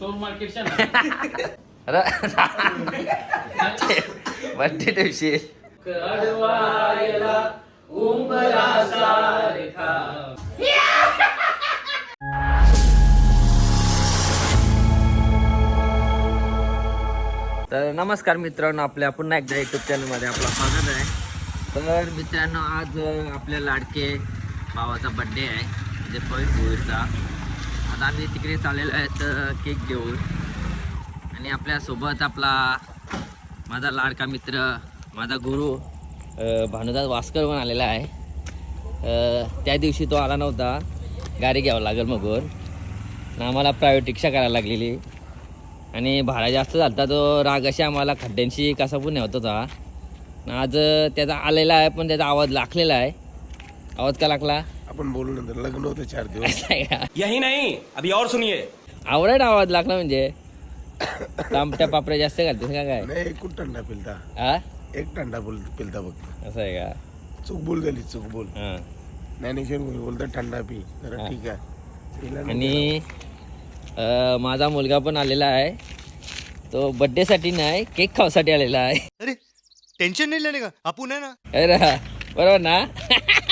चोर मार्केटच्या ना बड्डे दिवशी. कडवायला उंबरा सारखा. तर नमस्कार मित्रांनो आपल्या पुन्हा एकदा युट्यूब चॅनलमध्ये आपलं स्वागत आहे. तर मित्रांनो आज आपल्या लाडके भावाचा बड्डे आहे. म्हणजे पवित भोईरचा आता आम्ही तिकडे चाललेलो आहे तर केक घेऊन. आणि आपल्यासोबत आपला माझा लाडका मित्र माझा गुरु भानुदास वास्कर पण आलेला आहे. त्या दिवशी तो आला नव्हता. गाडी घ्यावं लागेल मग आम्हाला प्रायव्हेट रिक्षा करायला लागलेली. आणि भाडा जास्त झालता तो राग अशी आम्हाला खड्ड्यांशी कसा पण होत होता. आज त्याचा आलेला आहे पण त्याचा आवाज लाखलेला आहे. आवाज का लागला आपण बोलू नंतर. लग्न होतं चार दिवस. असा आहे का यही नहीं अभी और सुनिए. आवडत आवाज लागला म्हणजे? तांबट्या पापड्या जास्त घालतेस का काय? नाही एकूण टंडा पिलता. हा एक टंडा बोल पिलता फक्त. असं आहे का? चूक बोल झाली चूक बोल. हां. ज्ञानेश्वर भाई बोलतो टंडा पी. तर ठीक आहे. पिला नाही आणि अं, माझा मुलगा पण आलेला आहे. तो बड्डेसाठी नाही केक खावासाठी आलेला आहे. अरे टेंशन नहीं लेने का? आपण है ना अरे बरोबर ना?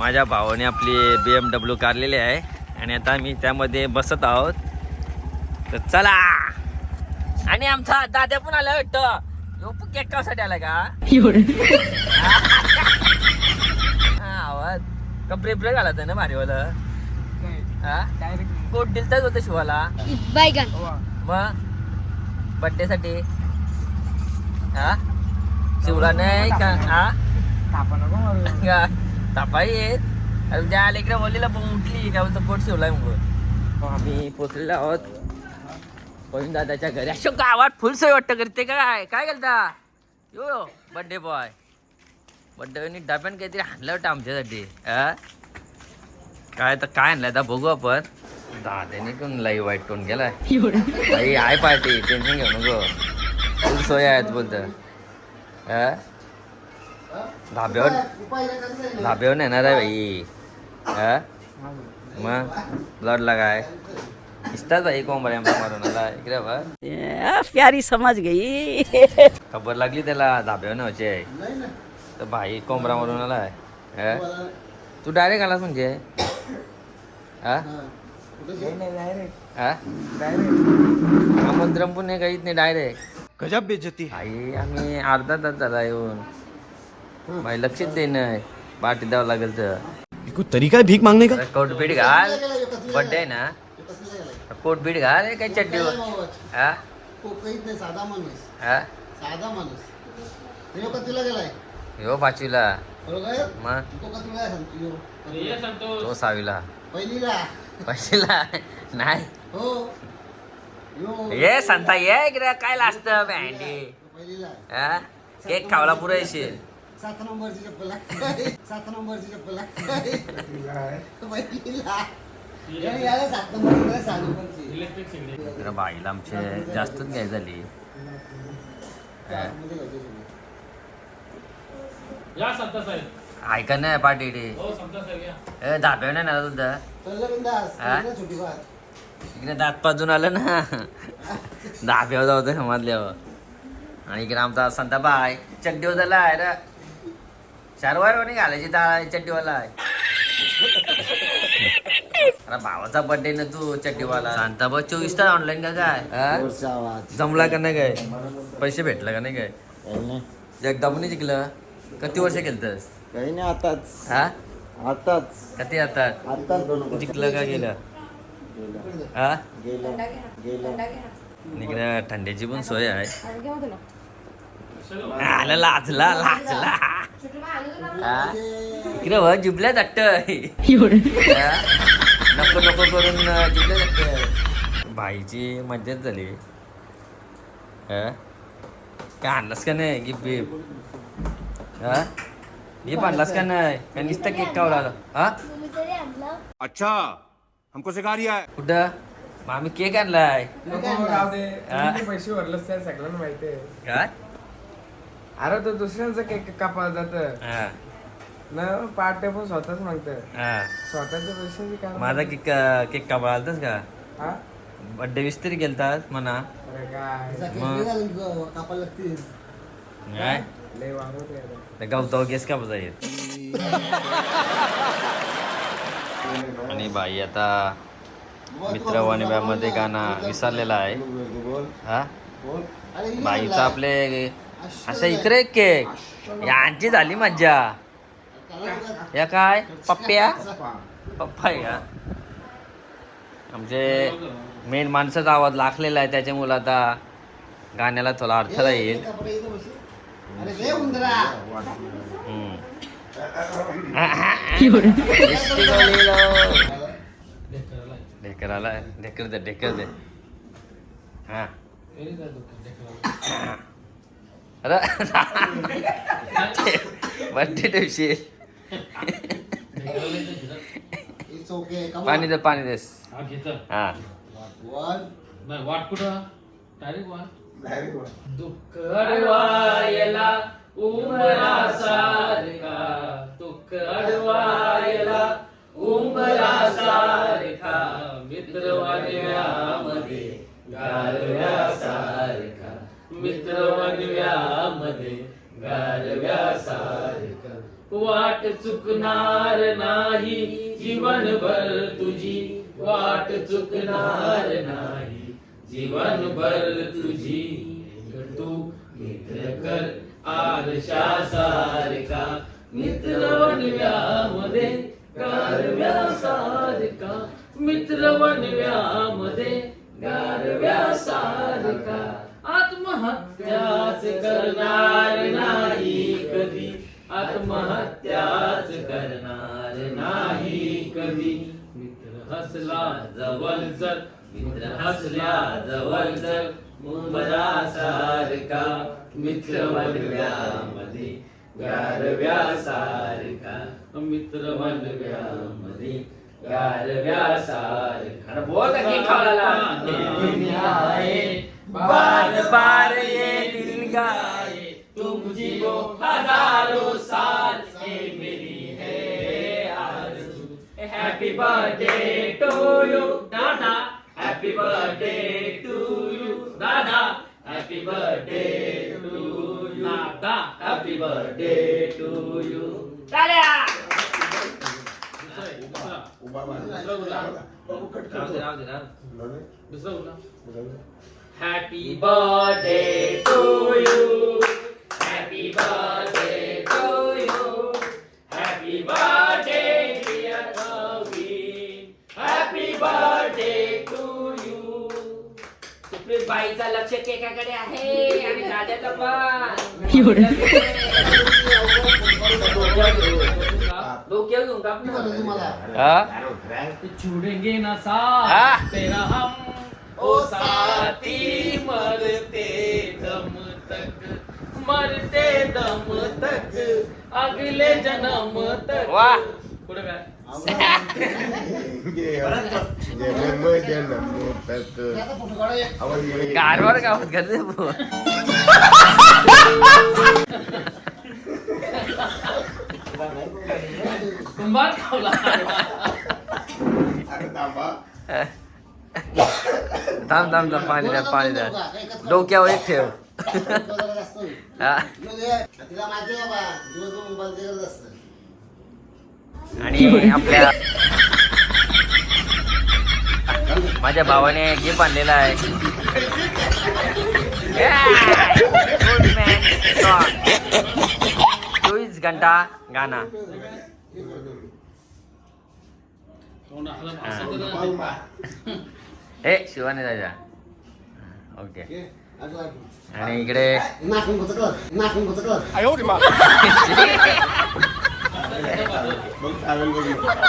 माझ्या भावाने आपली बी एम डब्ल्यू काढलेली आहे. आणि आता मी त्यामध्ये बसत आहोत. तर चला! आणि आमचा दादा पण आला वाटतं. केक खावासाठी आला का? हा, आवाज. कपडे ब्रेक आला होता ना भारीवाला? हा? कोट दिलताच होतं शिवाला. बैगन मग? बड्डे साठी? हा? शिवला नाही का? हा? का तापाई अरे त्या बोललेला पण उठली काय बोलतो शिवलाय मग आम्ही पोचलेलो आहोत. दादाच्या घरी. अशोक गावात फुल सोय वाटतं करते काय? काय करता? यो बड्डे बॉय बड्डे डब्यान काहीतरी आणलं होतं आमच्यासाठी. काय तर काय आणलं आता बघू आपण. दादाने कोण लई वाईट टोन गेलाय बाई आहे पार्टी टेन्शन घेऊ नको. फुल सोय आहेत बोलत. धाब्यावर धाब्यावर येणार आहे बाई. हा? मग? ब्लड लगाय. दिसतात बाई कोंबड्या आमच्या मारून आला इकडे प्यारी समझ गई. खबर लागली त्याला धाब्यावर आहे. तर भाई कोंबडा मारून आलाय हा? तू डायरेक्ट आलास म्हणजे? हा? हा. आमंत्रण पण नाही काहीच नाही डायरेक्ट गजब बेइज्जती. आई आम्ही अर्धा तास झाला येऊन. भाई लक्षच दे नाही पाठी द्यावं लागेल तर तरीका भीख मांगने का? कोट बीट घाल। बड्डे आहे ना? कोट बीट घाल हे काय चड्डीवर हा। काहीच नाही साधा माणूस हा? साधा माणूस यो गेलाय हो पाचवीला। मग तो सांगतो सहावीला। पहिलीला? पहिला नाही? हो यो संता ये काय लाजत बँडी हा? केक खावला पुरा येशील सात नंबरची चप्पल. सात नंबरची चप्पल सात नंबर बाईला आमचे जास्तच घ्याय झाली. हा. या संता साहेब. ऐका नाही पार्टी डे हो संता साहेब या. ए धाब्यावर नाही ना तुझं इकडे दात पाजून आलं ना. धाब्यावर जाऊ तर समजल्यावर आणि इकडे आमचा संता बाय चड्डीवर झाला आहे रे. शारवार कोणी घालायची डाळ चड्डीवाला आहे. अरे भावाचा बर्थडे ना तू चड्डीवाला. सांता बा चोवीस तास ऑनलाईन का काय? हा? आवाज जमला का नाही काय? पैसे भेटला का नाही काय? एकदा पण नाही जिंकलं? किती वर्ष केलतस काही नाही आताच. हा? आताच. किती आता? आताच. जिंकलं का गेलं? हा? गेलं. गेलं. इकडे थंडीची पण सोय आहे. आला लाजला लाजला? इकडे व जिबल्या दट्ट नको नको करून जिबल्या दट्ट भाईची मज्जाच झाली. हा? काय आणलास का नाही गिफ्ट बिफ्ट? हा? गिफ्ट आणलास का नाही? का नुसतं केक कावला हा? अच्छा हमको सिखा रिया है. कुठं? मग आम्ही केक आणलाय? पैसे भरलं त्या सगळ्यांना माहिती आहे. काय? अरे तो दुसऱ्यांचा केक कापला जात. हा. ना पार्ट्या पण स्वतःच मागत. हा. स्वतःच्या पैशाची काय माझा केक केक कापला आलतास का? हा? बड्डे वीस तरी गेलतात म्हणा. अरे काय? केस कापायला लागतील. काय? लय वाढवते आता. ते गावताव गेस का येत आणि बाई आता मित्र वनव्यामध्ये गाणं विसरलेला आहे. हा? बाईचं. आपले असं इकडे केक. यांची झाली मज्जा. या काय? पप्प्या? पप्पा आहे का? आमचे मेन माणसाचा आवाज लागलेला आहे त्याच्यामुळे आता गाण्याला थोडा अडथळा येईल कपडे इथं बसू. अरे रे उंदरा. हम्म. ढेकराला आहे. ढेकराला ढेकर दे ढेकर दे. हा. पाणी दे पाणी देस. हा घेतं. हा. One. नाही वाट कुठं? डायरेक्ट वाट. दुःख अडवायला उमरा सारखा. दुःख अडवायला उमरा सारखा. मित्र वनव्यामध्ये गारव्या सारखा मित्र वनव्यामध्ये गारव्या सारखा वाट चुकणार नाही जीवनभर तुझी. वाट चुकणार नाही जीवनभर तुझी. तू मित्र कर आरशा सारखा मित्र वनव्यामध्ये गारव्या सारखा मित्र वनव्यामध्ये गारव्या सारखा आत्महत्याच करणार नाही कधी. आत्महत्याच करणार नाही कधी. मित्र हसला जवळ जर मित्र हसल्या जवळ जर मुंबरा सारखा मित्र वनव्यामध्ये गारव्या सारखा मित्र वनव्यामध्ये गारव्या सारखा अरे बोल की खावला. बार बार ये दिल गाए तुम जियो हज़ारों साल ये मेरी है आरज़ू हैप्पी बर्थडे टू यू दादा हैप्पी बर्थडे टू यू दादा हैप्पी बर्थडे टू यू दादा हैप्पी बर्थडे टू यू दादा Happy birthday to you. Happy birthday to you. Happy birthday, dear Naveen. Happy birthday to you. Supreet बाईचा लक्ष केकाकडे आहे आणि दादाचा पण डोक्यावर घेऊन झालं तुम्हाला हा छुड़ेंगे ना हाँ? साथ तेरा हम ओ साथी मरते दम तक मरते दम तक अगले जन्म तक वाह. पुढे काय. कारवार गावात खावला थांब थांब थांब पाणी द्या पाणी द्या. डोक्यावर एक ठेव आणि आपल्या माझ्या भावाने गिफ्ट आणलेला आहे. चोवीस घंटा गाणा तोंडाला भाषा करा. ए शिवाने दादा ओके घे, आजू आजू. आणि इकडे नाकून कुचकलं, नाकून कुचकलं.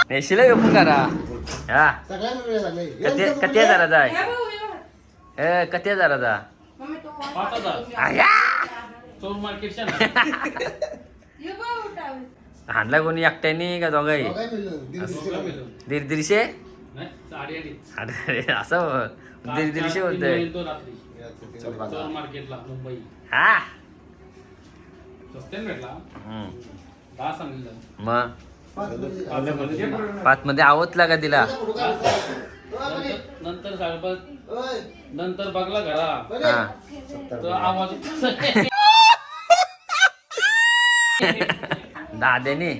नेशीला घेऊन करा हा सगळ्यांना वेळ झालाय. कते यांचं कते कुठलं? जरा जाय ए कते जरा जा पाच हजार आया! चोर मार्केटच्या ना. हाणला कोणी एकट्यानी का दोघाही बघाय मिळलं, दीड दोघं दिवशी. मिळून. दीड दीडशे नाही, साडे अडीच. अरे असं दीड दीडशे मार्केटला मुंबई. हा. स्वस्त्याने भेटला. हम्म. दहा सांगितलं. मग पाच मध्ये आवतला का तिला. नंतर साडेपाच नंतर बघला घरा. हा. आवाज दाद्याने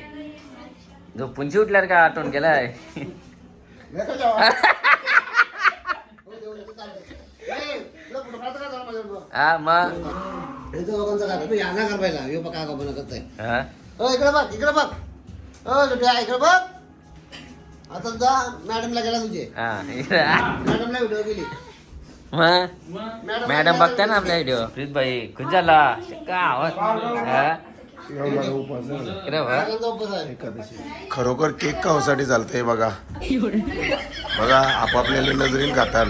झोपूनची उठल्यावर का आठवण केलाय. हो? हा मग दोघांचं काय? तू यांना कर पहिला. बघ काय गप्पा करतोय. हा इकडे बघ इकडे बघ सुट्या इकडे बघ आता जा मॅडमला गेला तुझे हा. मॅडमला व्हिडिओ मॅडम बघता ना आपला व्हिडिओ प्रीत भाई खुश झाला का आवाज खरोखर केक खाऊसाठी चालतंय बघा. बघा आपापल्या नजरेन खातात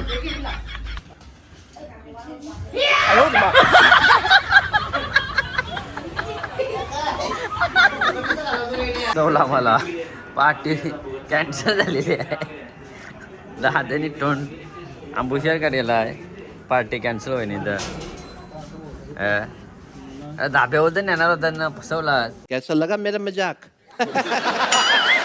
जवला मला पार्टी कॅन्सल झालेली आहे. दादानी तोंड आंबुशेर करेला आहे. पार्टी कॅन्सल होईन इथं. अं. धाब्यावर नेणार होता ना फसवला. कैसा लगा मेरा मजाक.